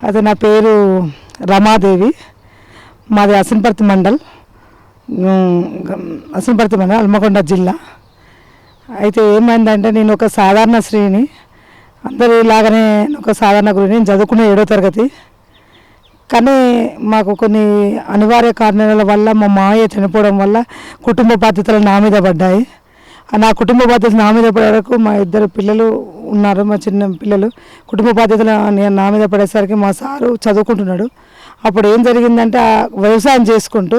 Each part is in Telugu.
అది నా పేరు రమాదేవి. మాది అసన్పర్తి మండల్. ఉమ్, అసన్పర్తి మండల్ హల్మకొండ జిల్లా. అయితే ఏమైందంటే నేను ఒక సాధారణ స్త్రీని అందరూ ఇలాగనే ఒక సాధారణ గురి నేను చదువుకునే ఏడో తరగతి. కానీ మాకు కొన్ని అనివార్య కారణాల వల్ల మా మావయ్య చనిపోవడం వల్ల కుటుంబ బాధ్యతలు నా మీద పడ్డాయి. నా కుటుంబ బాధ్యతలు నా మీద పడే వరకు మా ఇద్దరు పిల్లలు ఉన్నారు మా చిన్న పిల్లలు. కుటుంబ బాధ్యతలు నేను నా మీద పడేసరికి మా సారు చదువుకుంటున్నాడు. అప్పుడు ఏం జరిగిందంటే ఆ వ్యవసాయం చేసుకుంటూ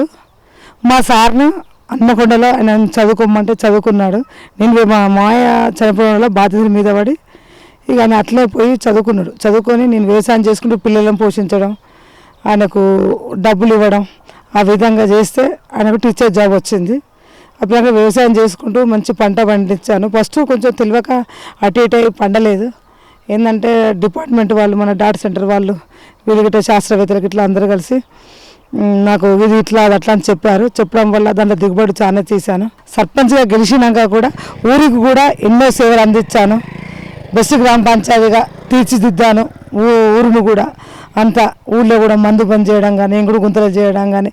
మా సార్ను హన్మకొండలో ఆయన చదువుకోమంటే చదువుకున్నాడు. నేను మా మాయ చనిపోవడం వల్ల బాధ్యతల మీద పడి ఇక ఆయన అట్లే పోయి చదువుకున్నాడు. చదువుకొని నేను వ్యవసాయం చేసుకుంటూ పిల్లలను పోషించడం ఆయనకు డబ్బులు ఇవ్వడం ఆ విధంగా చేస్తే ఆయనకు టీచర్ జాబ్ వచ్చింది. అప్పుడు వ్యవసాయం చేసుకుంటూ మంచి పంట పండించాను. ఫస్ట్ కొంచెం తెలియక అటు ఇటు పండలేదు. ఏంటంటే డిపార్ట్మెంట్ వాళ్ళు మన డాటా సెంటర్ వాళ్ళు వీళ్ళు గిట్ట శాస్త్రవేత్తలు ఇట్లా అందరూ కలిసి నాకు ఇది ఇట్లా అది అట్లా అని చెప్పారు. చెప్పడం వల్ల దాంట్లో దిగుబడి చాలా తీశాను. సర్పంచ్గా గెలిచినాక కూడా ఊరికి కూడా ఎన్నో సేవలు అందించాను. బెస్ట్ గ్రామ పంచాయతీగా తీర్చిదిద్దాను ఊ ఊరును కూడా. అంతా ఊళ్ళో కూడా మందు బంద్ చేయడం కానీ ఎంగుడు గుంతలు చేయడం కానీ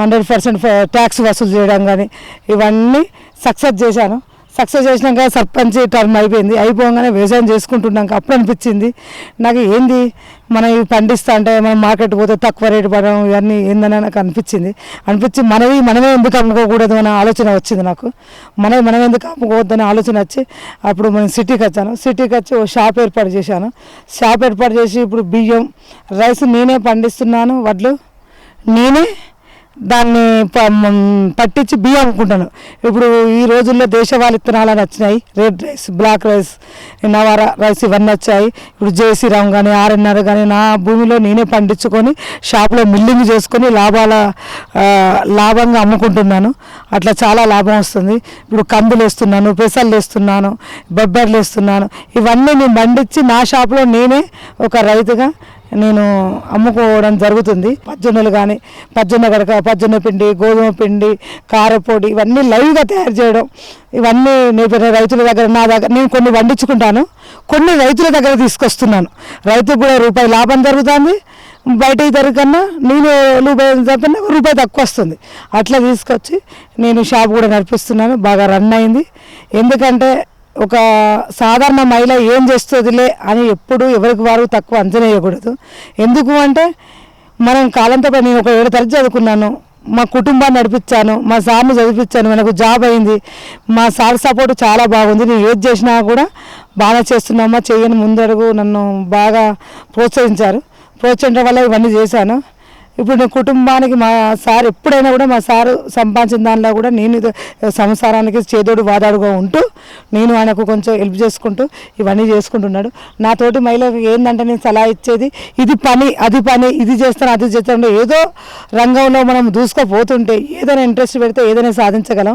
హండ్రెడ్ పర్సెంట్ ట్యాక్స్ వసూలు చేయడం కానీ ఇవన్నీ సక్సెస్ చేశాను. సక్సెస్ చేసినాక సర్పంచ్ టర్మ్ అయిపోయింది. అయిపోగానే వ్యవసాయం చేసుకుంటున్నాక అప్పుడు అనిపించింది నాకు ఏంది? మనం ఇవి పండిస్తా అంటే మనం మార్కెట్ పోతే తక్కువ రేటు పడడం ఇవన్నీ ఏందని నాకు అనిపించింది. అనిపించి మనవి మనమే ఎందుకు అమ్ముకోకూడదు అనే ఆలోచన వచ్చింది నాకు. మనవి మనం ఎందుకు అమ్ముకోవద్దు అనే ఆలోచన వచ్చి అప్పుడు మనం సిటీకి వచ్చాను. సిటీకి వచ్చి ఓ షాప్ ఏర్పాటు చేశాను. షాప్ ఏర్పాటు చేసి ఇప్పుడు బియ్యం రైస్ నేనే పండిస్తున్నాను. వడ్లు నేనే దాన్ని పట్టించి బియ్యం అమ్ముకుంటాను. ఇప్పుడు ఈ రోజుల్లో దేశవాళి విత్తనాలు వచ్చినాయి. Red rice black rice Navara rice ఇవన్నీ వచ్చాయి. ఇప్పుడు జేసీరామ్ కానీ ఆర్ఎన్ఆర్ కానీ నా భూమిలో నేనే పండించుకొని షాప్లో మిల్లింగ్ చేసుకొని లాభాల లాభంగా అమ్ముకుంటున్నాను. అట్లా చాలా లాభం వస్తుంది. ఇప్పుడు కందులు వేస్తున్నాను పెసలు వేస్తున్నాను బొబ్బర్లు వేస్తున్నాను. ఇవన్నీ నేను పండించి నా షాప్లో నేనే ఒక రైతుగా నేను అమ్ముకోవడం జరుగుతుంది. పజ్జొన్నలు కానీ పజ్జొన్న గడక పజ్జొన్న పిండి గోధుమ పిండి కారపొడి ఇవన్నీ లైవ్గా తయారు చేయడం ఇవన్నీ నేను రైతుల దగ్గర నా దగ్గర నేను కొన్ని పండించుకుంటాను. కొన్ని రైతుల దగ్గర తీసుకొస్తున్నాను. రైతుకు కూడా రూపాయి లాభం జరుగుతుంది. బయట ఇద్దరి కన్నా నేను రూపాయి తప్పిన రూపాయి తక్కువ వస్తుంది. అట్లా తీసుకొచ్చి నేను షాప్ కూడా నడిపిస్తున్నాను. బాగా రన్ అయింది. ఎందుకంటే ఒక సాధారణ మహిళ ఏం చేస్తుందిలే అని ఎప్పుడు ఎవరికి వారు తక్కువ అంచనా వేయకూడదు. ఎందుకు అంటే మనం కాలంతో నేను ఒక ఏడు తరగతి చదువుకున్నాను మా కుటుంబాన్ని నడిపించాను మా సార్ని చదివించాను మనకు జాబ్ అయింది మా సార్ సపోర్ట్ చాలా బాగుంది నేను ఏది చేసినా కూడా బాగా చేస్తున్నామా చేయని ముందడుగు నన్ను బాగా ప్రోత్సహించారు. ప్రోత్సహించడం వల్ల ఇవన్నీ చేశాను. ఇప్పుడు నేను కుటుంబానికి మా సార్ ఎప్పుడైనా కూడా మా సారు సంపాదించిన దానిలో కూడా నేను సంసారానికి చేదోడు వాదాడుగా ఉంటూ నేను ఆయనకు కొంచెం హెల్ప్ చేసుకుంటూ ఇవన్నీ చేసుకుంటున్నాడు. నాతోటి మహిళలకు ఏంటంటే నేను సలహా ఇచ్చేది ఇది పని అది పని ఇది చేస్తాను అది చేస్తాను ఏదో రంగంలో మనం దూసుకుపోతుంటే ఏదైనా ఇంట్రెస్ట్ పెడితే ఏదైనా సాధించగలం.